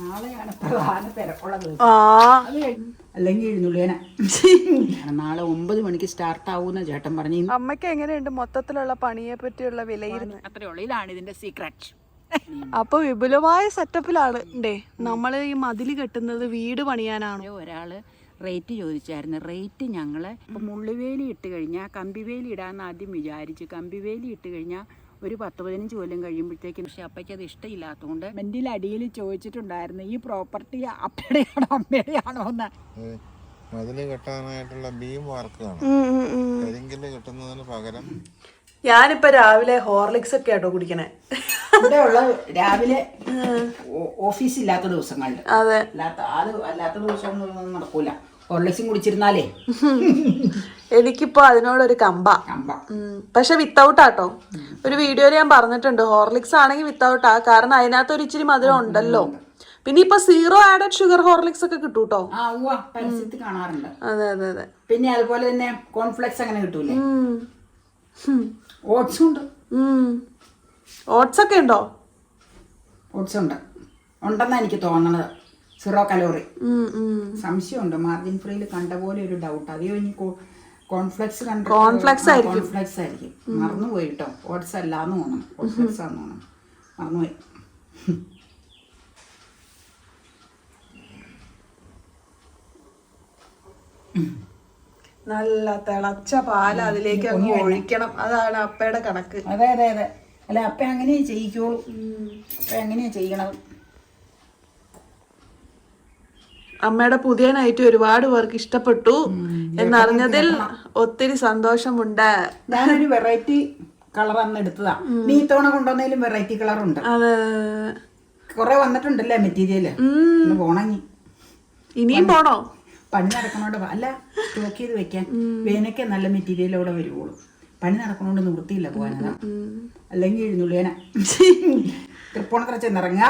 നാളെയാണ് പ്രധാന തിരക്കുള്ള ദിവസം. അല്ലെങ്കിൽ എഴുന്നള്ളിയന നാളെ ഒമ്പത് മണിക്ക് സ്റ്റാർട്ട് ആവുന്ന ചേട്ടൻ പറഞ്ഞു. അമ്മയ്ക്ക് എങ്ങനെയുണ്ട് മൊത്തത്തിലുള്ള പണിയെ പറ്റിയുള്ള വിലയിരുത്തൽ അത്രേ ഇതാണ് ഇതിന്റെ സീക്രട്ട് അപ്പൊ വിപുലമായ സെറ്റപ്പിലാണ് നമ്മൾ നമ്മൾ ഈ മതിൽ കെട്ടുന്നത് വീട് പണിയാനാണ്? ഒരാൾ റേറ്റ് ചോദിച്ചായിരുന്നു. റേറ്റ് ഞങ്ങൾ ഇപ്പം മുള്ളുവേലി ഇട്ട് കഴിഞ്ഞാൽ കമ്പിവേലി ഇടാന്ന് ആദ്യം വിചാരിച്ചു കമ്പിവേലി ഇട്ട് കഴിഞ്ഞാൽ ഒരു പത്ത് പതിനഞ്ച് കൊല്ലം കഴിയുമ്പോഴത്തേക്കും പക്ഷെ അപ്പയ്ക്ക് അത് ഇഷ്ടമില്ലാത്തതുകൊണ്ട് മെന്റിൽ അടിയിൽ ചോദിച്ചിട്ടുണ്ടായിരുന്നു ഈ പ്രോപ്പർട്ടി അപ്പയുടെയാണോ അമ്മയുടെയാണോ എന്ന്? മതിൽ കെട്ടാനായിട്ടുള്ള ബീം വർക്കാണ് കരിങ്കല്ല് കെട്ടുന്നതിന് പകരം ഞാനിപ്പോ രാവിലെ ഹോർലിക്സ് ഒക്കെ ആട്ടോ കുടിക്കണേ. ഇവിടെയുള്ള രാവിലെ ഓഫീസ് ഇല്ലാത്ത ദിവസങ്ങളിൽ. അതെ. അല്ലാത്ത ആൾ അല്ലാത്ത ദിവസമൊന്നും നടക്കൂല. ഹോർലിക്സും കുടിച്ചിരുന്നാലേ. എനിക്കിപ്പോ അതിനോടൊരു കമ്പ. കമ്പ. പക്ഷെ വിത്തൗട്ട് ആട്ടോ ഒരു വീഡിയോയിൽ ഞാൻ പറഞ്ഞിട്ടുണ്ട് ഹോർലിക്സ് ആണെങ്കിൽ വിത്തൗട്ട്. ആ കാരണം അതിനകത്ത് ഒരു ഇച്ചിരി മധുരം ഉണ്ടല്ലോ. പിന്നെ ഇപ്പൊ സീറോ ആഡഡ് ഷുഗർ ഹോർലിക്സ് ഒക്കെ പരസ്യത്തിൽ കാണാറുണ്ട്. അതെ അതെ അതെ. പിന്നെ അതുപോലെ തന്നെ കോൺഫ്ലെക്സ് അങ്ങനെ കിട്ടൂലേ? ഓട്സ് ഉണ്ട്. ഓട്സ് ഒക്കെ ഉണ്ടോ? ഓട്സ് ഉണ്ട്. ഉണ്ടെന്നാ എനിക്ക് തോന്നണത്. Zero calorie. സംശയമുണ്ട്. മാർജിൻ ഫ്രീയിൽ കണ്ട പോലെ ഒരു ഡൗട്ട് അതേ ഇനി കോൺഫ്ലെക്സ് കണ്ട Cornflakes ആയിരിക്കും. കോൺഫ്ലെക്സ് ആയിരിക്കും മറന്നുപോയി കേട്ടോ ഓട്സ് അല്ലാന്ന് തോന്നണം. കോൺഫ്ലെക്സ് ആന്ന് തോന്നണം. മറന്നുപോയി. നല്ല തിളച്ച പാല അതിലേക്ക് അങ്ങ് ഒഴിക്കണം. അതാണ് അപ്പയുടെ കണക്ക്. അതെ അതെ അതെ. അല്ല അപ്പ അങ്ങനെ ചെയ്യിക്കോളൂ. അപ്പ എങ്ങനെയാ ചെയ്യണത് അമ്മയുടെ പുതിയ നൈറ്റ് ഒരുപാട് പേർക്ക് ഇഷ്ടപ്പെട്ടു എന്നറിഞ്ഞതിൽ ഒത്തിരി സന്തോഷമുണ്ട്. ഞാനൊരു വെറൈറ്റി കളർ അന്ന് എടുത്തതാ. നീ ഇത്തവണ കൊണ്ടുവന്നതിലും വെറൈറ്റി കളർ ഉണ്ട്. അതെ. കുറെ വന്നിട്ടുണ്ടല്ലേ മെറ്റീരിയൽ പോണങ്ങി ഇനിയും പോണോ പണി? നടക്കണോണ്ട് അല്ല സ്റ്റോക്ക് ചെയ്ത് വെക്കാൻ. വേനയ്ക്ക് നല്ല മെറ്റീരിയൽ അവിടെ വരുവുള്ളൂ. പണി നടക്കണോണ്ട് നിവൃത്തിയില്ല പോകാനതാ അല്ലെങ്കിൽ എഴുന്നള്ളിയന തൃപ്പൂണിത്തറ ചെന്നിറങ്ങുക.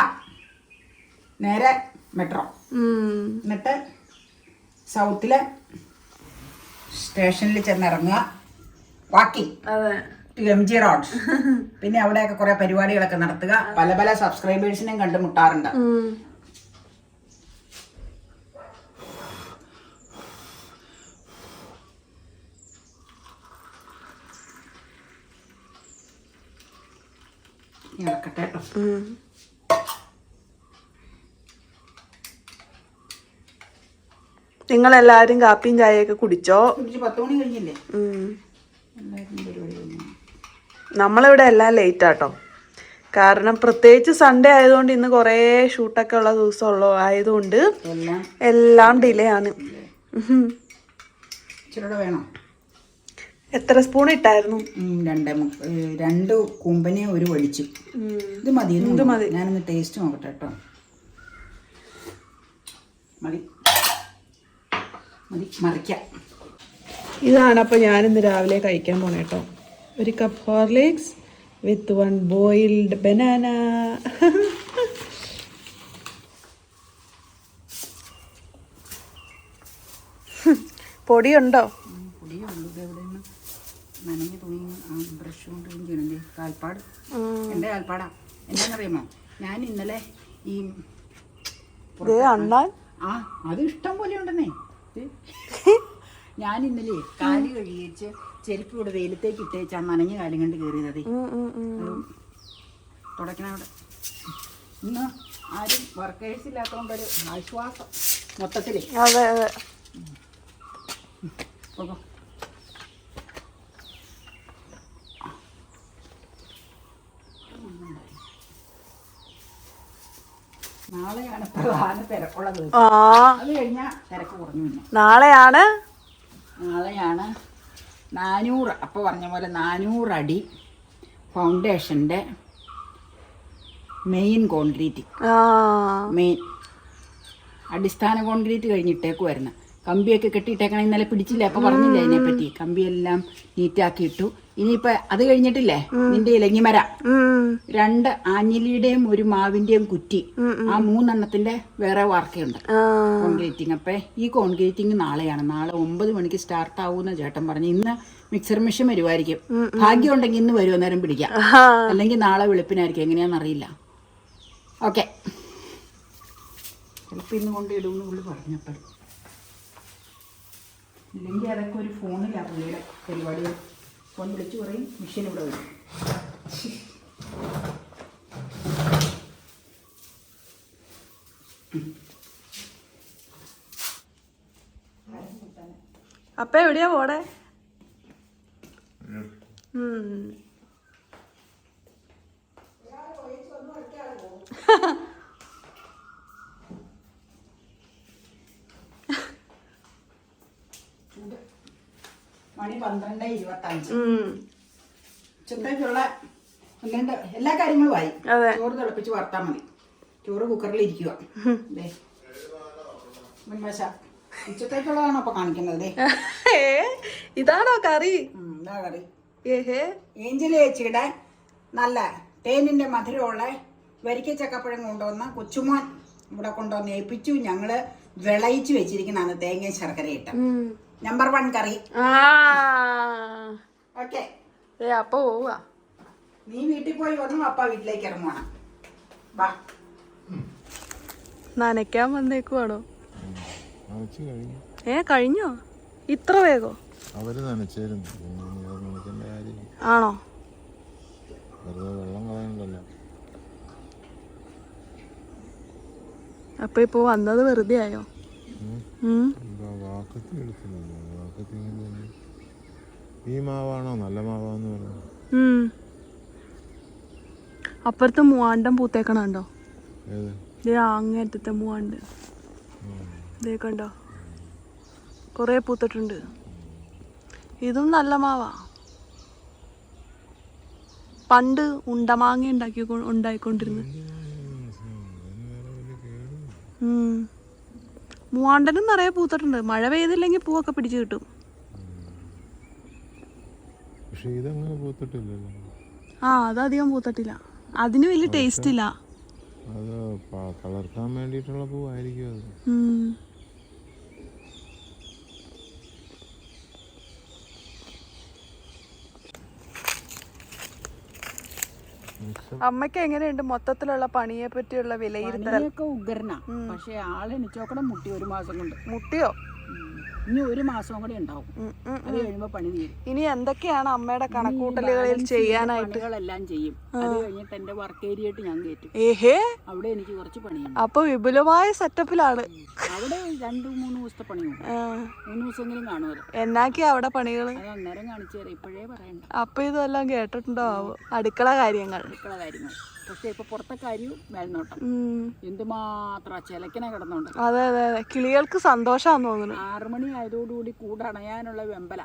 നേരെ മെട്രോ. എന്നിട്ട് സൗത്തിലെ സ്റ്റേഷനിൽ ചെന്നിറങ്ങുക. വാക്കിംഗ് അതെ. To M G road. പിന്നെ അവിടെയൊക്കെ കുറെ പരിപാടികളൊക്കെ നടത്തുക. പല പല സബ്സ്ക്രൈബേഴ്സിനെയും കണ്ടുമുട്ടാറുണ്ട് ഉം. ഇളക്കട്ടെ കേട്ടോ. ഉം. നിങ്ങളെല്ലാരും കാപ്പിയും ചായയൊക്കെ കുടിച്ചോ? നമ്മളിവിടെ എല്ലാം ലേറ്റ് ആട്ടോ. കാരണം പ്രത്യേകിച്ച് സൺഡേ ആയതുകൊണ്ട് ഇന്ന് കുറേ ഷൂട്ടൊക്കെ ഉള്ള ദിവസമുള്ളൂ ആയതുകൊണ്ട് എല്ലാം ഡിലേ ആണ്. എത്ര സ്പൂൺ ഇട്ടായിരുന്നു? രണ്ട് രണ്ട് കുമ്പനെ ഒരു ഒഴിച്ചു ഇത് മതി ഇത് മതി. ഞാനൊന്ന് ടേസ്റ്റ് നോക്കട്ടെ കേട്ടോ. മതി. മതി മറിക്കാം. ഇതാണ് അപ്പോൾ ഞാനിന്ന് രാവിലെ കഴിക്കാൻ പോണേ കേട്ടോ ഒരു cup Horlicks with one boiled banana പൊടിയുണ്ടോ? നനഞ്ഞ തുണി ബ്രഷ് കൊണ്ട് കാൽപ്പാട്. എന്റെ കാൽപ്പാടാ. എന്താണെന്നറിയാമോ? ഞാൻ ഇന്നലെ ഈ ആ അത് ഇഷ്ടം പോലെ ഉണ്ടെന്നേ. ഞാൻ ഇന്നലെ കാൽ കഴിയിച്ച് ചെരുപ്പ് ഇവിടെ വെയിലത്തേക്ക് ഇട്ടേച്ചാ നനഞ്ഞ കാലം കണ്ട് കയറിയതേ ഉം, ഉം, ഉം. തുടക്കണ അവിടെ. ഇന്ന് ആരും വർക്കേഴ്സ് ഇല്ലാത്തതുകൊണ്ട് ഒരു ആശ്വാസം മൊത്തത്തിലേ. അതെ അതെ പോകോ നാളെയാണ് പ്രധാന തിരക്കുള്ള ദിവസം. ആ. അത് കഴിഞ്ഞാൽ തിരക്ക് കുറഞ്ഞു നാളെയാണ്? നാളെയാണ് നാനൂറ് അപ്പോൾ പറഞ്ഞ പോലെ നാനൂറടി ഫൗണ്ടേഷന്റെ മെയിൻ കോൺക്രീറ്റ്. ആ. മെയിൻ അടിസ്ഥാന കോൺക്രീറ്റ് കഴിഞ്ഞിട്ടേക്ക് വരണം കമ്പിയൊക്കെ കെട്ടിയിട്ടേക്കണം ഇന്നലെ പിടിച്ചില്ല? അപ്പോൾ പറഞ്ഞില്ല അതിനെപ്പറ്റി. കമ്പിയെല്ലാം നീറ്റാക്കി ഇട്ടു ഇനിയിപ്പോ അത് കഴിഞ്ഞിട്ടില്ലേ? നിന്റെ ഇലങ്ങിമര രണ്ട് ആഞ്ഞിലിയുടെയും ഒരു മാവിന്റെയും കുറ്റി. ആ മൂന്നെണ്ണത്തിന്റെ വേറെ വാർക്കയുണ്ട്. കോൺക്രീറ്റിംഗ്. അപ്പൊ ഈ കോൺക്രീറ്റിംഗ് നാളെയാണ്. നാളെ ഒമ്പത് മണിക്ക് സ്റ്റാർട്ട് ആവുമെന്ന് ചേട്ടൻ പറഞ്ഞു. ഇന്ന് മിക്സർ മെഷീൻ വരുമായിരിക്കും ഭാഗ്യം ഉണ്ടെങ്കിൽ ഇന്ന് വരുമോ നേരം പിടിക്കാം. അല്ലെങ്കിൽ നാളെ വെളുപ്പിനായിരിക്കും. എങ്ങനെയാണെന്ന് അറിയില്ല. ഓക്കെ. ചിലപ്പോൾ ഇന്ന് കൊണ്ട് ഇടുമെന്ന് പുള്ളി പറഞ്ഞപ്പോൾ ഇല്ലെങ്കിൽ അതൊക്കെ ഒരു ഫോണിലാണ് പുള്ളിയുടെ പരിപാടികൾ ഫോൺ വിളിച്ച് പറയും മെഷീൻ ഇവിടെ വരും. അപ്പ എവിടെയാ പോടെ മണി പന്ത്രണ്ട് ഇരുപത്തഞ്ച്. ഉച്ചത്തേക്കുള്ള പന്ത്രണ്ട് എല്ലാ കാര്യങ്ങളും ആയി. ചോറ് തിളപ്പിച്ച് വറുത്താൽ മതി. ചോറ് കുക്കറിൽ ഇരിക്കുക മുൻവശ. ഉച്ചത്തേക്കുള്ളതാണോ അപ്പൊ കാണിക്കുന്നത്? ഇതാണോ കറി? ഇതാ കറി. ചേച്ചിയുടെ നല്ല തേനിന്റെ മധുരമുള്ള വരിക്ക ചക്കപ്പഴം കൊണ്ടുവന്ന കൊച്ചുമോൻ ഇവിടെ കൊണ്ടുവന്ന് ഏൽപ്പിച്ചു. ഞങ്ങൾ വിളയിച്ചു വെച്ചിരിക്കുന്നതാണ് തേങ്ങ ശർക്കര ഇട്ട്. ഉം. നമ്പർ വൺ കറി ആ. ഓക്കെ ഏ അപ്പ പോവാ നീ വീട്ടിൽ പോയി വന്നു അപ്പ വീട്ടിലേക്ക് ഇറങ്ങണം വാ. നനയ്ക്കാൻ വന്നേക്കുവാണോ? ഏ കഴിഞ്ഞോ? ഇത്ര വേഗോ? അവർ ആണോ? വെറുതെ വെള്ളം കളയണ്ടല്ലോ. അപ്പൊ ഇപ്പൊ വന്നത് വെറുതെ ആയോ? വാക്കത്തി. ഈ മാവാണോ നല്ല മാവാന്ന്. അപ്പുറത്ത് മൂവാണ്ടം പൂത്തേക്കണുണ്ടോ? ദേ അങ്ങേറ്റത്തെ മൂവാണ്ട്. ദേ കണ്ടോ? കൊറേ പൂത്തിട്ടുണ്ട്. ഇതും നല്ല മാവാ. പണ്ട് ഉണ്ടമാങ്ങ ഉണ്ടാക്കി ഉണ്ടായിക്കൊണ്ടിരുന്നു. ഉം. മൂവാണ്ടനും നിറയെ പൂത്തിട്ടുണ്ട്. മഴ പെയ്തില്ലെങ്കിൽ പൂവൊക്കെ പിടിച്ചു കിട്ടും. പക്ഷെ ഇതങ്ങനെ പൂത്തിട്ടില്ലല്ലോ. ആ അതധികം പൂത്തിട്ടില്ല. അതിന് വലിയ ടേസ്റ്റ് ഇല്ല. അത് കളർത്താൻ വേണ്ടിയിട്ടുള്ള പൂവായിരിക്കും അത്. അമ്മയ്ക്ക് എങ്ങനെയുണ്ട് മൊത്തത്തിലുള്ള പണിയെ പറ്റിയുള്ള വിലയിരുത്തൽ ഉഗ്രന. പക്ഷെ ആൾ എണിച്ചോക്കണം മുട്ടി ഒരു മാസം കൊണ്ട്. മുട്ടിയോ. ഇനി ഒരു മാസം കൂടെ ഉണ്ടാവും. അത് കഴിയുമ്പോ പണി തീരും. ഇനി എന്തൊക്കെയാണ് അമ്മയുടെ കണക്കൂട്ടലുകളിൽ ചെയ്യാനായിട്ട്? എല്ലാം ചെയ്യും. അത് കഴിഞ്ഞിട്ട് എന്റെ വർക്ക് ഏരിയയിട്ട് ഞാൻ കയറ്റും. ഏഹേ? അവിടെ എനിക്ക് കുറച്ച് പണിയുണ്ട്. അപ്പൊ വിപുലമായ സെറ്റപ്പിലാണ് അവിടെ രണ്ടു മൂന്ന് ദിവസത്തെ പണിയുണ്ട്. മൂന്ന് ദിവസമെങ്കിലും കാണും എന്നാക്കി അവിടെ പണികൾ അന്നേരം കാണിച്ചു തരാം. ഇപ്പോഴേ പറയണ്ട. അപ്പൊ ഇതെല്ലാം കേട്ടിട്ടുണ്ടോ? ആവോ അടുക്കള കാര്യങ്ങൾ. അടുക്കള കാര്യങ്ങൾ. പക്ഷെ ഇപ്പൊ പുറത്തെ കാര്യവും മേൽനോട്ടം. എന്തുമാത്രം ചിലക്കനെ കിടന്നുണ്ട്. അതെ അതെ അതെ. കിളികൾക്ക് സന്തോഷാന്ന് തോന്നുന്നു. ആറുമണി ആയതോടുകൂടി കൂടണയാനുള്ള വെമ്പല.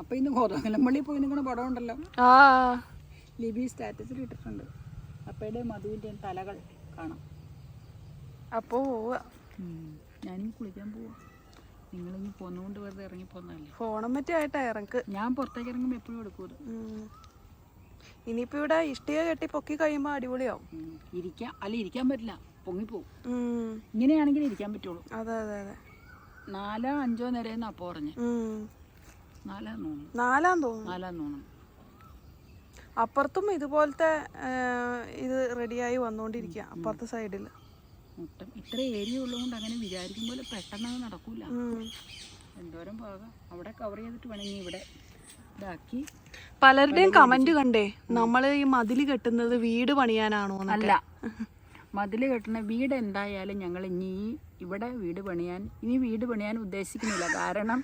അപ്പൊ ഇന്ന് കോതമംഗലം പോയി നിൽക്കുന്ന പടം ഉണ്ടല്ലോ ലിബി സ്റ്റാറ്റസിൽ ഇട്ടിട്ടുണ്ട്. അപ്പയുടെ മധുവിന്റെ തലകൾ കാണാം. അപ്പോ ഞാനും കുളിക്കാൻ പോവാം. നിങ്ങളിങ്ങി പോന്നുകൊണ്ട് വെറുതെ ഇറങ്ങി പോന്നല്ലേ ഫോണം മറ്റേ ആയിട്ടാ ഇറക്ക്. ഞാൻ പുറത്തേക്ക് ഇറങ്ങുമ്പോൾ എപ്പോഴും എടുക്കൂത് ഇനിയിപ്പോ ഇവിടെ ഇഷ്ടിക കെട്ടി പൊക്കി കഴിയുമ്പോ അടിപൊളിയാവും. ഇരിക്കാം. ഇരിക്കാൻ അല്ല ഇരിക്കാൻ പറ്റില്ല. പൊങ്ങിപ്പോവും. ഇങ്ങനെയാണെങ്കിൽ ഇരിക്കാൻ പറ്റുള്ളൂ. അതെ അതെ അതെ. നാലോ അഞ്ചോ നേരം അപ്പോൾ പറഞ്ഞ്. നാലാന്ന് തോന്നുന്നു. നാലാം തോന്നുന്നു. നാലാന്ന് തോന്നുന്നു. അപ്പുറത്തും ഇതുപോലത്തെ ഇത് റെഡിയായി വന്നുകൊണ്ടിരിക്കുക അപ്പുറത്തെ സൈഡിൽ മുട്ടം ഇത്ര ഏരിയ ഉള്ളതുകൊണ്ട് അങ്ങനെ വിചാരിക്കും പോലെ പെട്ടെന്ന് അത് നടക്കൂല. എന്തോരം ഭാഗം അവിടെ കവർ ചെയ്തിട്ട് വേണമെങ്കിൽ ഇവിടെ ഇതാക്കി. പലരുടെയും കമന്റ് കണ്ടേ നമ്മൾ ഈ മതിൽ കെട്ടുന്നത് വീട് പണിയാനാണോ അല്ല. മതിൽ കെട്ടുന്ന വീട് എന്തായാലും ഞങ്ങൾ ഇനി ഈ ഇവിടെ വീട് പണിയാൻ ഇനി വീട് പണിയാൻ ഉദ്ദേശിക്കുന്നില്ല. കാരണം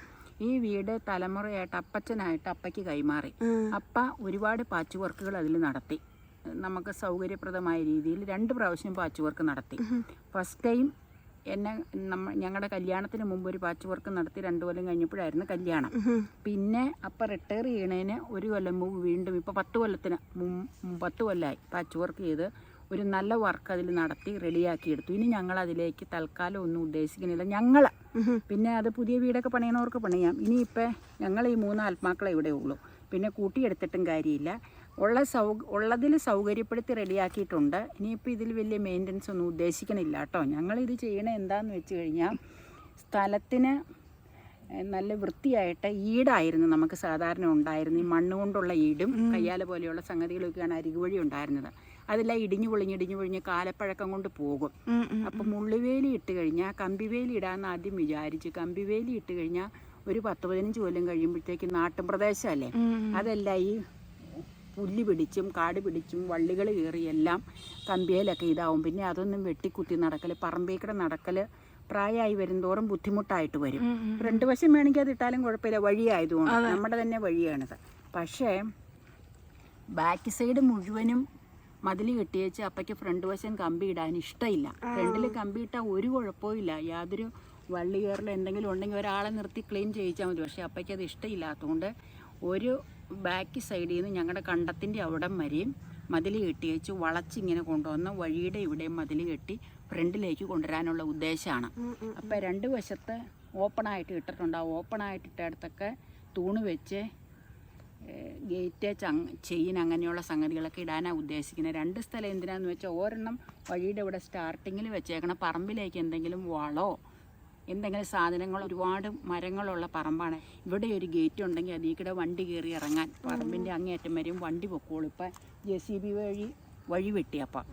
ഈ വീട് തലമുറയായിട്ട് അപ്പച്ചനായിട്ട് അപ്പയ്ക്ക് കൈമാറി. അപ്പ ഒരുപാട് പാച്ച് വർക്കുകൾ അതിൽ നടത്തി. നമുക്ക് സൗകര്യപ്രദമായ രീതിയിൽ രണ്ട് പ്രാവശ്യം പാച്ച് വർക്ക് നടത്തി. ഫസ്റ്റ് ടൈം എന്നെ നമ്മ ഞങ്ങളുടെ കല്യാണത്തിന് മുമ്പ് ഒരു പാച്ച് വർക്ക് നടത്തി രണ്ടു കൊല്ലം കഴിഞ്ഞപ്പോഴായിരുന്നു കല്യാണം. പിന്നെ അപ്പം റിട്ടയർ ചെയ്യണതിന് ഒരു കൊല്ലം മുമ്പ് വീണ്ടും ഇപ്പം പത്ത് കൊല്ലത്തിന് പത്ത് കൊല്ലമായി പാച്ച് വർക്ക് ചെയ്ത്. ഒരു നല്ല വർക്ക് അതിൽ നടത്തി റെഡിയാക്കി എടുത്തു. ഇനി ഞങ്ങൾ അതിലേക്ക് തൽക്കാലം ഒന്നും ഉദ്ദേശിക്കുന്നില്ല. ഞങ്ങൾ പിന്നെ അത് പുതിയ വീടൊക്കെ പണിയണവർക്ക് പണിയാം. ഇനിയിപ്പോൾ ഞങ്ങൾ ഈ മൂന്ന് ആത്മാക്കളെ ഇവിടെ ഉള്ളൂ. പിന്നെ കൂട്ടിയെടുത്തിട്ടും കാര്യമില്ല. ഉള്ള സൗ ഉള്ളതിൽ സൗകര്യപ്പെടുത്തി റെഡിയാക്കിയിട്ടുണ്ട് ഇനിയിപ്പോൾ ഇതിൽ വലിയ മെയിന്റനൻസ് ഒന്നും ഉദ്ദേശിക്കണില്ല കേട്ടോ. ഞങ്ങളിത് ചെയ്യണത് എന്താണെന്ന് വെച്ച് കഴിഞ്ഞാൽ സ്ഥലത്തിന് നല്ല വൃത്തിയായിട്ട് ഈടായിരുന്നു നമുക്ക് സാധാരണ ഉണ്ടായിരുന്നു. ഈ മണ്ണുകൊണ്ടുള്ള ഈടും കയ്യാല പോലെയുള്ള സംഗതികളൊക്കെയാണ് അരികുവഴി ഉണ്ടായിരുന്നത്. അതെല്ലാം ഇടിഞ്ഞു പൊളിഞ്ഞ് ഇടിഞ്ഞു പൊളിഞ്ഞ് കാലപ്പഴക്കം കൊണ്ട് പോകും. അപ്പം മുള്ളുവേലി ഇട്ട് കഴിഞ്ഞാൽ കമ്പിവേലി ഇടാന്ന് ആദ്യം വിചാരിച്ചു കമ്പിവേലി ഇട്ട് കഴിഞ്ഞാൽ ഒരു പത്ത് പതിനഞ്ച് കൊല്ലം കഴിയുമ്പോഴത്തേക്ക് നാട്ടിൻ പ്രദേശമല്ലേ. അതെല്ലാം ഈ പുല്ല് പിടിച്ചും കാട് പിടിച്ചും വള്ളികൾ കയറിയെല്ലാം കമ്പിയിലൊക്കെ ഇതാവും. പിന്നെ അതൊന്നും വെട്ടിക്കുത്തി നടക്കൽ പറമ്പേക്കടെ നടക്കൽ പ്രായമായി വരുംതോറും ബുദ്ധിമുട്ടായിട്ട് വരും. രണ്ട് വശം വേണമെങ്കിൽ അത് ഇട്ടാലും കുഴപ്പമില്ല. വഴിയായതുകൊണ്ട് നമ്മുടെ തന്നെ വഴിയാണിത്. പക്ഷേ ബാക്ക് സൈഡ് മുഴുവനും മതിൽ കെട്ടിയേച്ച് അപ്പയ്ക്ക് ഫ്രണ്ട് വശം കമ്പി ഇടാൻ ഇഷ്ടമില്ല. ഫ്രണ്ടിൽ കമ്പി ഇട്ടാൽ ഒരു കുഴപ്പവും ഇല്ല യാതൊരു വള്ളി കയറിൽ എന്തെങ്കിലും ഉണ്ടെങ്കിൽ ഒരാളെ നിർത്തി ക്ലീൻ ചെയ്യിച്ചാൽ മതി. പക്ഷേ അപ്പയ്ക്ക് അത് ഇഷ്ടമില്ലാത്തതുകൊണ്ട് ഒരു ബാക്ക് സൈഡിൽ നിന്ന് ഞങ്ങളുടെ കണ്ടത്തിന്റെ അവിടം വരെയും മതിൽ കെട്ടിയേച്ച് വളച്ചിങ്ങനെ കൊണ്ടുവന്ന് വഴിയുടെ ഇവിടെയും മതിൽ കെട്ടി ഫ്രണ്ടിലേക്ക് കൊണ്ടുവരാനുള്ള ഉദ്ദേശമാണ് അപ്പം രണ്ട് വശത്ത് ഓപ്പണായിട്ട് ഇട്ടിട്ടുണ്ട്. ആ ഓപ്പണായിട്ട് ഇട്ടയിടത്തൊക്കെ തൂണ് വെച്ച് ഗേറ്റ് ചങ് ചെയിൻ അങ്ങനെയുള്ള സംഗതികളൊക്കെ ഇടാനാണ് ഉദ്ദേശിക്കുന്നത്. രണ്ട് സ്ഥലം എന്തിനാന്ന് വെച്ചാൽ ഒരെണ്ണം വഴിയുടെ ഇവിടെ സ്റ്റാർട്ടിങ്ങിൽ വെച്ചേക്കണം പറമ്പിലേക്ക് എന്തെങ്കിലും വളോ എന്തെങ്കിലും സാധനങ്ങൾ ഒരുപാട് മരങ്ങളുള്ള പറമ്പാണ്. ഇവിടെ ഒരു ഗേറ്റ് ഉണ്ടെങ്കിൽ അതിൽ കൂടെ വണ്ടി കയറി ഇറങ്ങാൻ പറമ്പിന്റെ അങ്ങേയറ്റം വരെയും വണ്ടി പൊക്കോളും. ഇപ്പം ജെ സി ബി വഴി വഴി വെട്ടിയപ്പം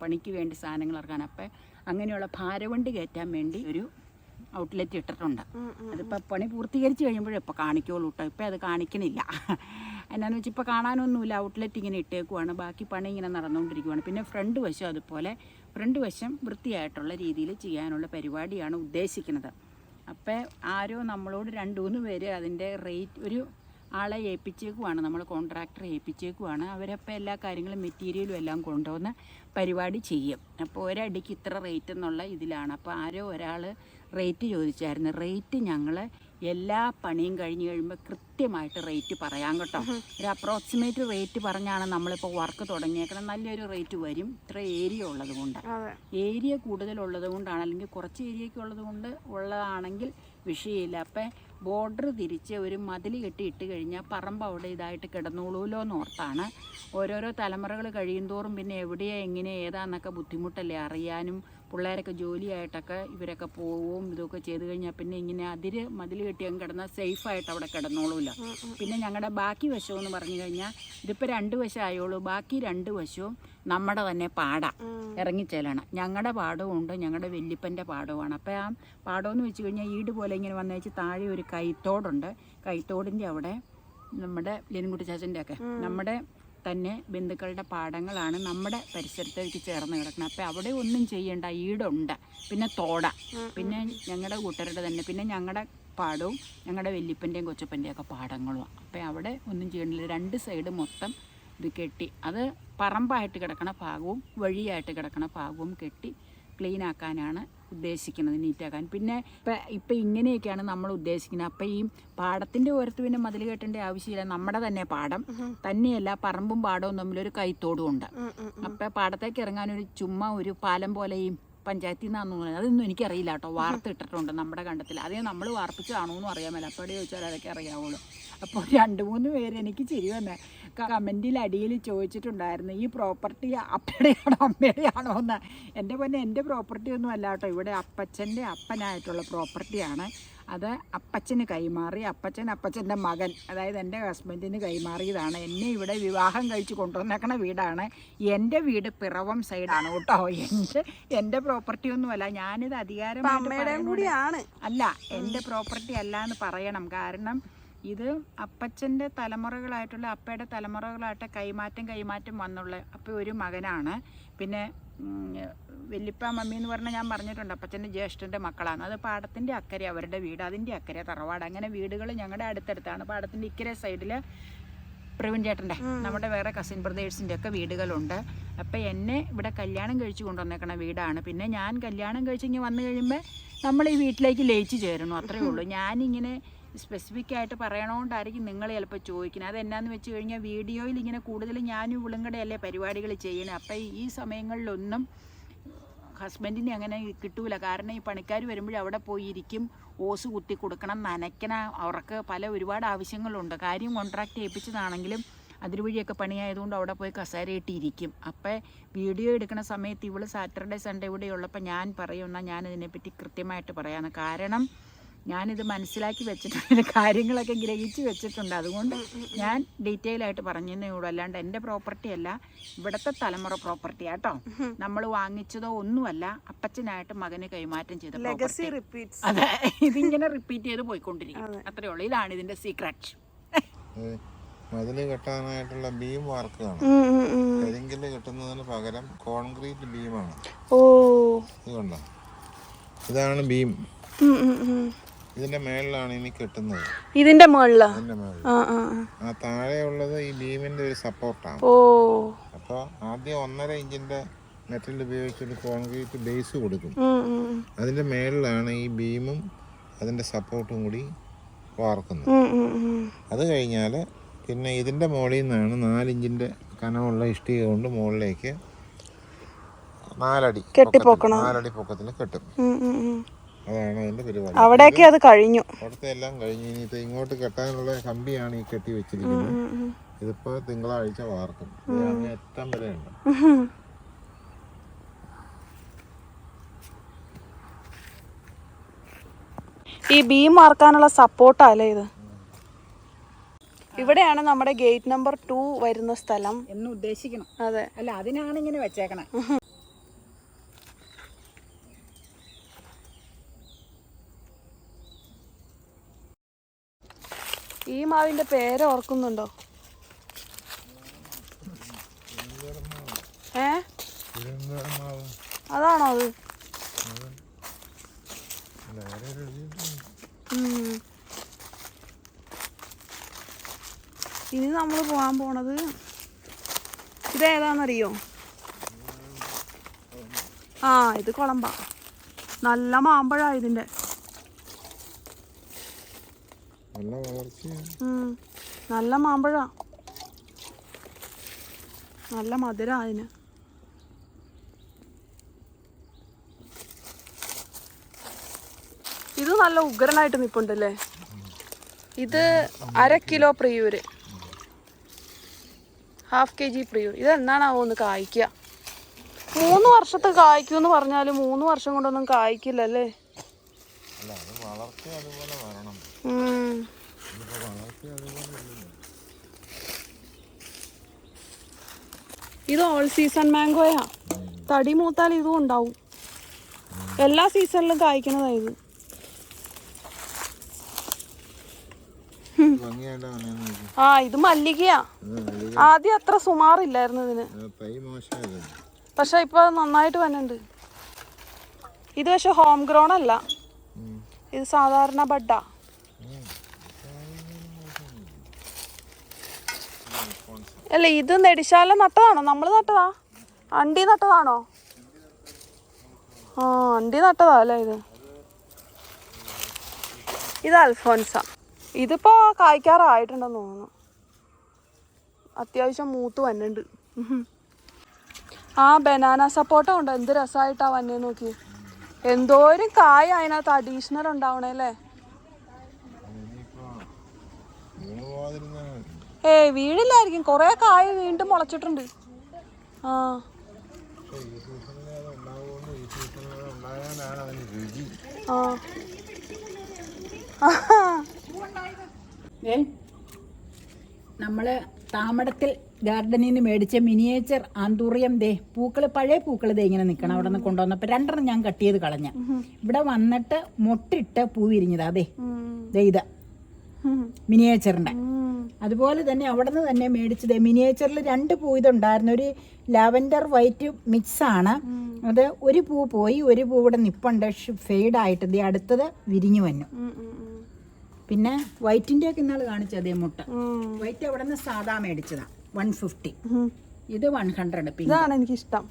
പണിക്ക് വേണ്ടി സാധനങ്ങൾ ഇറക്കാൻ അപ്പം അങ്ങനെയുള്ള ഭാരവണ്ടി കയറ്റാൻ വേണ്ടി ഒരു ഔട്ട്ലെറ്റ് ഇട്ടിട്ടുണ്ട്. അതിപ്പോൾ പണി പൂർത്തീകരിച്ച് കഴിയുമ്പോഴേ ഇപ്പോൾ കാണിക്കുള്ളൂ കേട്ടോ ഇപ്പം അത് കാണിക്കണില്ല. എന്നാന്ന് വെച്ചാൽ ഇപ്പോൾ കാണാനൊന്നുമില്ല. ഔട്ട്ലെറ്റ് ഇങ്ങനെ ഇട്ടേക്കുവാണ്. ബാക്കി പണി ഇങ്ങനെ നടന്നുകൊണ്ടിരിക്കുവാണ് പിന്നെ ഫ്രണ്ട് വശം അതുപോലെ ഫ്രണ്ട് വശം വൃത്തിയായിട്ടുള്ള രീതിയിൽ ചെയ്യാനുള്ള പരിപാടിയാണ് ഉദ്ദേശിക്കുന്നത്. അപ്പോൾ ആരോ നമ്മളോട് രണ്ട് മൂന്ന് പേര് അതിന്റെ റേറ്റ് ഒരു ആളെ ഏൽപ്പിച്ചേക്കുവാണ്. നമ്മൾ കോൺട്രാക്ടറെ ഏൽപ്പിച്ചേക്കുവാണ്. അവരപ്പോൾ എല്ലാ കാര്യങ്ങളും മെറ്റീരിയലും എല്ലാം കൊണ്ടുവന്ന് പരിപാടി ചെയ്യും. അപ്പോൾ ഒരടിക്ക് ഇത്ര റേറ്റ് എന്നുള്ള ഇതിലാണ്. അപ്പോൾ ആരോ ഒരാൾ റേറ്റ് ചോദിച്ചായിരുന്നു. റേറ്റ് ഞങ്ങൾ എല്ലാ പണിയും കഴിഞ്ഞ് കഴിയുമ്പോൾ കൃത്യമായിട്ട് റേറ്റ് പറയാം കേട്ടോ. ഒരു അപ്രോക്സിമേറ്റ് റേറ്റ് പറഞ്ഞാണ് നമ്മളിപ്പോൾ വർക്ക് തുടങ്ങിയേക്കണം നല്ലൊരു റേറ്റ് വരും. ഇത്ര ഏരിയ ഉള്ളത് കൊണ്ട്. ഏരിയ കൂടുതലുള്ളത് കൊണ്ടാണ്. അല്ലെങ്കിൽ കുറച്ച് ഏരിയയ്ക്ക് ഉള്ളത് കൊണ്ട് ഉള്ളതാണെങ്കിൽ വിഷയമില്ല. അപ്പം ബോർഡർ തിരിച്ച് ഒരു മതിൽ കെട്ടി ഇട്ട് കഴിഞ്ഞാൽ പറമ്പ് അവിടെ ഇതായിട്ട് കിടന്നോളൂലോ എന്നോർത്താണ് ഓരോരോ തലമുറകൾ കഴിയുന്തോറും പിന്നെ എവിടെയാണ് എങ്ങനെ ഏതാന്നൊക്കെ ബുദ്ധിമുട്ടല്ലേ അറിയാനും പിള്ളേരൊക്കെ ജോലിയായിട്ടൊക്കെ ഇവരൊക്കെ പോവും ഇതൊക്കെ ചെയ്ത് കഴിഞ്ഞാൽ പിന്നെ ഇങ്ങനെ അതിര് മതിൽ കെട്ടി അങ്ങ് കിടന്നാൽ സേഫായിട്ട് അവിടെ കിടന്നോളൂല്ല പിന്നെ ഞങ്ങളുടെ ബാക്കി വശം എന്ന് പറഞ്ഞു കഴിഞ്ഞാൽ ഇതിപ്പോൾ രണ്ട് വശം ആയോളൂ. ബാക്കി രണ്ട് വശവും നമ്മുടെ തന്നെ പാടാം. ഇറങ്ങിച്ചേലാണ്. ഞങ്ങളുടെ പാടവും ഉണ്ട് ഞങ്ങളുടെ വല്യപ്പന്റെ പാടവുമാണ്. അപ്പോൾ ആ പാടമെന്ന് വെച്ച് കഴിഞ്ഞാൽ ഈട് പോലെ ഇങ്ങനെ വന്നു വെച്ച് താഴെ ഒരു കൈത്തോടുണ്ട്. കൈത്തോടിന്റെ അവിടെ നമ്മുടെ ലിനുകുട്ടി ചാച്ചന്റെ ഒക്കെ നമ്മുടെ തന്നെ ബന്ധുക്കളുടെ പാടങ്ങളാണ് നമ്മുടെ പരിസരത്തേക്ക് ചേർന്ന് കിടക്കുന്നത്. അപ്പം അവിടെ ഒന്നും ചെയ്യേണ്ട ഈടുണ്ട്. പിന്നെ തോട. പിന്നെ ഞങ്ങളുടെ കൂട്ടരുടെ തന്നെ. പിന്നെ ഞങ്ങളുടെ പാടവും ഞങ്ങളുടെ വല്യപ്പന്റെയും കൊച്ചപ്പന്റെയും ഒക്കെ പാടങ്ങളും അപ്പം അവിടെ ഒന്നും ചെയ്യണില്ല രണ്ട് സൈഡ് മൊത്തം ഇത് കെട്ടി. അത് പറമ്പായിട്ട് കിടക്കണ ഭാഗവും വഴിയായിട്ട് കിടക്കണ ഭാഗവും കെട്ടി ക്ലീൻ ആക്കാനാണ് ഉദ്ദേശിക്കുന്നത് നീറ്റാക്കാൻ. പിന്നെ ഇപ്പം ഇപ്പം ഇങ്ങനെയൊക്കെയാണ് നമ്മൾ ഉദ്ദേശിക്കുന്നത്. അപ്പം ഈ പാടത്തിന്റെ ഓരത്ത് പിന്നെ മതിൽ കെട്ടേണ്ട ആവശ്യമില്ല. നമ്മുടെ തന്നെ പാടം. തന്നെയല്ല പറമ്പും പാടവും തമ്മിലൊരു കൈത്തോടും ഉണ്ട്. അപ്പം പാടത്തേക്ക് ഇറങ്ങാൻ ഒരു ചുമ്മാ ഒരു പാലം പോലെയും പഞ്ചായത്തിൽ നിന്നാന്ന് തോന്നുന്നത് അതൊന്നും എനിക്കറിയില്ല കേട്ടോ. വാർത്ത ഇട്ടിട്ടുണ്ട് നമ്മുടെ കണ്ടത്തിൽ. അതേ നമ്മൾ വാർപ്പിച്ചതാണോ എന്നും അറിയാൻ മേല. അപ്പോൾ ചോദിച്ചാൽ അതൊക്കെ അറിയാവുള്ളൂ. അപ്പോൾ രണ്ട് മൂന്ന് പേര് എനിക്ക് ചിരി വന്നേ. കമന്റിൽ അടിയിൽ ചോദിച്ചിട്ടുണ്ടായിരുന്നു ഈ പ്രോപ്പർട്ടി അപ്പയുടെയാണോ അമ്മയുടെയാണോ എന്ന്? എന്റെ പൊന്നെ എന്റെ പ്രോപ്പർട്ടി ഒന്നും അല്ല കേട്ടോ. ഇവിടെ അപ്പച്ചന്റെ അപ്പനായിട്ടുള്ള പ്രോപ്പർട്ടിയാണ്. അത് അപ്പച്ചന് കൈമാറി അപ്പച്ചൻ അപ്പച്ചന്റെ മകൻ അതായത് എന്റെ ഹസ്ബൻഡിന് കൈമാറിയതാണ്. എന്നെ ഇവിടെ വിവാഹം കഴിച്ച് കൊണ്ടുവന്നേക്കണ വീടാണ്. എന്റെ വീട് പിറവം സൈഡാണ് കേട്ടോ. എന്റെ എന്റെ പ്രോപ്പർട്ടി ഒന്നുമല്ല. ഞാനിത് അധികാരം അല്ല എന്റെ പ്രോപ്പർട്ടി അല്ല എന്ന് പറയണം. കാരണം ഇത് അപ്പച്ചന്റെ തലമുറകളായിട്ടുള്ള അപ്പയുടെ തലമുറകളായിട്ട് കൈമാറ്റം കൈമാറ്റം വന്നുള്ള അപ്പ ഒരു മകനാണ്. പിന്നെ വെല്ലിപ്പ മമ്മി എന്ന് പറഞ്ഞാൽ ഞാൻ പറഞ്ഞിട്ടുണ്ട് അപ്പച്ചന്റെ ജ്യേഷ്ഠന്റെ മക്കളാണ്. അത് പാടത്തിന്റെ അക്കരെ അവരുടെ വീട്. അതിന്റെ അക്കരെ തറവാട്. അങ്ങനെ വീടുകൾ ഞങ്ങളുടെ അടുത്തടുത്താണ്. പാടത്തിന്റെ ഇക്കരെ സൈഡിൽ പ്രവീൺ ചേട്ടന്റെ നമ്മുടെ വേറെ കസിൻ ബ്രദേഴ്സിന്റെ ഒക്കെ വീടുകളുണ്ട്. അപ്പം എന്നെ ഇവിടെ കല്യാണം കഴിച്ച് കൊണ്ടുവന്നേക്കണ വീടാണ്. പിന്നെ ഞാൻ കല്യാണം കഴിച്ച് ഇങ്ങനെ വന്നു കഴിയുമ്പോൾ നമ്മൾ ഈ വീട്ടിലേക്ക് ലയിച്ചു ചേരുന്നു. അത്രയേ ഉള്ളൂ. ഞാനിങ്ങനെ സ്പെസിഫിക് ആയിട്ട് പറയണോണ്ടായിരിക്കും നിങ്ങൾ ചിലപ്പോൾ ചോദിക്കുന്നത്. അതെന്നാന്ന് വെച്ച് കഴിഞ്ഞാൽ വീഡിയോയിൽ ഇങ്ങനെ കൂടുതൽ ഞാനും വിളുങ്കടയല്ലേ പരിപാടികൾ ചെയ്യണേ അപ്പം ഈ സമയങ്ങളിലൊന്നും ഹസ്ബൻഡിനെ അങ്ങനെ കിട്ടൂല. കാരണം ഈ പണിക്കാർ വരുമ്പോഴും അവിടെ പോയി ഇരിക്കും ഓസ് കുത്തി കൊടുക്കണം നനയ്ക്കണം അവർക്ക് പല ഒരുപാട് ആവശ്യങ്ങളുണ്ട്. കാര്യം കോൺട്രാക്റ്റ് ഏൽപ്പിച്ചതാണെങ്കിലും അതിരുവഴിയൊക്കെ പണിയായതുകൊണ്ട് അവിടെ പോയി കസേരയിട്ടിരിക്കും. അപ്പോൾ വീഡിയോ എടുക്കുന്ന സമയത്ത് ഇവൾ സാറ്റർഡേ സൺഡേ ഇവിടെ ഉള്ളപ്പോൾ ഞാൻ പറയും എന്നാൽ ഞാൻ ഇതിനെപ്പറ്റി കൃത്യമായിട്ട് പറയാമെന്ന് കാരണം ഞാനിത് മനസ്സിലാക്കി വെച്ചിട്ടുണ്ട്. കാര്യങ്ങളൊക്കെ ഗ്രഹിച്ച് വെച്ചിട്ടുണ്ട്. അതുകൊണ്ട് ഞാൻ ഡീറ്റെയിൽ ആയിട്ട് പറഞ്ഞതേ ഉള്ളൂ. അല്ലാണ്ട് എന്റെ പ്രോപ്പർട്ടി അല്ല ഇവിടുത്തെ തലമുറ പ്രോപ്പർട്ടി ആട്ടോ. നമ്മൾ വാങ്ങിച്ചതോ ഒന്നുമല്ല അപ്പച്ചനായിട്ട് മകന് കൈമാറ്റം ചെയ്ത ലെഗസി റിപ്പീറ്റ്സ് അതെ ഇതിങ്ങനെ റിപ്പീറ്റ് ചെയ്ത് പോയിക്കൊണ്ടിരിക്കും. അത്രേ ഉള്ളൂ. ഇതാണ് ഇതിന്റെ സീക്രട്ട് മതിൽ കെട്ടാനായിട്ടുള്ള ബീം വാർക്കുകയാണ്. കരിങ്കൽ കെട്ടുന്നതിന് പകരം കോൺക്രീറ്റ് ബീമാണ്. ഓ. ഇത് കണ്ടോ? ഇതാണ് ബീം. ഇതിന്റെ മേളിലാണ് ഇനി കെട്ടുന്നത്. ഇതിന്റെ മുകളിലാ ആ താഴെയുള്ളത് ഈ ബീമിന്റെ ഒരു സപ്പോർട്ടാണ്. ഓ. അപ്പോൾ ആദ്യം ഒന്നര ഇഞ്ചിന്റെ മെറ്റൽ ഉപയോഗിച്ചൊരു കോൺക്രീറ്റ് ബേസ് കൊടുക്കും. അതിന്റെ മേളിലാണ് ഈ ബീമും അതിന്റെ സപ്പോർട്ടും കൂടി വാർക്കുന്നത്. അത് കഴിഞ്ഞാൽ പിന്നെ ഇതിന്റെ മുകളിൽ നിന്നാണ് നാലിഞ്ചിന്റെ കനമുള്ള ഇഷ്ടിക കൊണ്ട് മുകളിലേക്ക് നാലടി കെട്ടിപ്പോക്കണം. നാലടി പൊക്കത്തിന് കെട്ടും. അതാണ് അതിന്റെ പരിപാടി. അവിടെയൊക്കെ അത് കഴിഞ്ഞു. അവിടുത്തെ എല്ലാം ഇനി ഇനിയിപ്പോൾ ഇങ്ങോട്ട് കെട്ടാനുള്ള കമ്പിയാണ് ഈ കെട്ടി വെച്ചിരിക്കുന്നത്. ഇതിപ്പോ തിങ്കളാഴ്ച വാർക്കും. എത്താൻ വരെ ഉണ്ട്. ഈ ബീം മാർക്കാനുള്ള സപ്പോർട്ടല്ലേ ഇത്? ഇവിടെയാണ് നമ്മുടെ ഗേറ്റ് നമ്പർ ടു വരുന്ന സ്ഥലം. എന്ന് ഉദ്ദേശിക്കണം. അതെ. അല്ല അതിനാണ് ഇങ്ങനെ വെച്ചേക്കണേ. ഈ മാവിന്റെ പേര് ഓർക്കുന്നുണ്ടോ? ഏ? അതാണോ അത്. ഇനി നമ്മൾ പോകാൻ പോണത് ഇതേതാന്നറിയോ? ആ ഇത് കുളമ്പ. നല്ല മാമ്പഴാ ഇതിന്റെ. നല്ല വളർച്ചയാണ്. നല്ല മാമ്പഴ. നല്ല മധുര അതിന്. ഇത് നല്ല ഉഗ്രനായിട്ട് നിപ്പുണ്ടല്ലേ? ഇത് അര കിലോ പ്രിയൂര്. ഹാഫ് കെ ജി പ്രിയൂർ ഇത് എന്നാണാവോ ഒന്ന് കായ്ക്കുക മൂന്ന് വർഷത്തെ കായ്ക്കൂന്ന് പറഞ്ഞാൽ മൂന്ന് വർഷം കൊണ്ടൊന്നും കായ്ക്കില്ലല്ലേ അല്ല അത് വളർച്ച അതുപോലെ വരണം ഉം. ഇതിപ്പോൾ വളർച്ച അതുപോലെ ഇല്ലല്ലോ ഇത് ഓൾ സീസൺ മാംഗോയാ തടി മൂത്താൽ ഇതും ഉണ്ടാവും. എല്ലാ സീസണിലും കായ്ക്കുന്നതാ ഇത്. ഭംഗിയായിട്ട് വന്നേന്ന് നോക്കി ആ ഇത് മല്ലികയാ. ആദ്യം അത്ര സുമാറില്ലായിരുന്നു ഇതിന്. പക്ഷെ ഇപ്പൊ നന്നായിട്ട് വന്നുണ്ട്. ഇത് പക്ഷെ ഹോം ഗ്രോൺ അല്ല ഇത് സാധാരണ ബഡാ അല്ല ഇത് നെടിശാല നട്ടതാണോ? നമ്മൾ നട്ടതാ? അണ്ടി നട്ടതാണോ? ആ അണ്ടി നട്ടതാ അല്ലേ ഇത്? ഇത് അൽഫോൻസ. ഇതിപ്പോ കായ്ക്കാറായിട്ടുണ്ടെന്ന് തോന്നുന്നു. അത്യാവശ്യം മൂത്ത് വന്നുണ്ട്. ആ ബനാന സപ്പോർട്ട ഉണ്ട്? എന്ത് രസമായിട്ടാ വന്നേ നോക്കി എന്തോരം കായ അതിനകത്ത് അഡീഷണൽ ഉണ്ടാവണേ അല്ലേ? ഏയ് വീടില്ലായിരിക്കും കുറേ കായ വീണ്ടും മുളച്ചിട്ടുണ്ട്. ആ. നമ്മൾ താമടത്തിൽ ഗാർഡനിൽ നിന്ന് മേടിച്ച മിനിയേച്ചർ ആന്തൂറിയം ദേ പൂക്കൾ പഴയ പൂക്കൾ ദേ ഇങ്ങനെ നിൽക്കണം അവിടെ നിന്ന് കൊണ്ടുവന്നപ്പോൾ രണ്ടെണ്ണം ഞാൻ കട്ട് ചെയ്ത് കളഞ്ഞ. ഇവിടെ വന്നിട്ട് മുട്ടിട്ട് പൂ വിരിഞ്ഞതാ അതെ ഉം. ദേ ഇത്. ഉം. അതുപോലെ തന്നെ അവിടെ നിന്ന് തന്നെ മേടിച്ചത്. മിനിയേച്ചറിൽ രണ്ട് പൂ ഇതുണ്ടായിരുന്നു. ഒരു ലാവൻഡർ വൈറ്റ് മിക്സ് ആണ്. അത് ഒരു പൂ പോയി. ഒരു പൂ ഇവിടെ നിപ്പുണ്ട്. ഫെയ്ഡ് ആയിട്ട്. ദേ അടുത്തത് വിരിഞ്ഞു വന്നു. പിന്നെ വൈറ്റിന്റെ ഒക്കെ ഇന്നാൾ കാണിച്ചു അതേ മുട്ട. വൈറ്റ് അവിടെ നിന്ന് സാധാ മേടിച്ചതാ. വൺ ഫിഫ്റ്റി ഇത് വൺ ഹൺഡ്രഡ് ഇതാണ് എനിക്ക് ഇഷ്ടം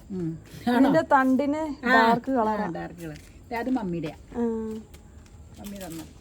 ഇതിന്റെ തണ്ടിന് ഡാർക്ക് കളർ dark colour. ദേ അത് മമ്മിയുടെയാ. മമ്മി തന്നത്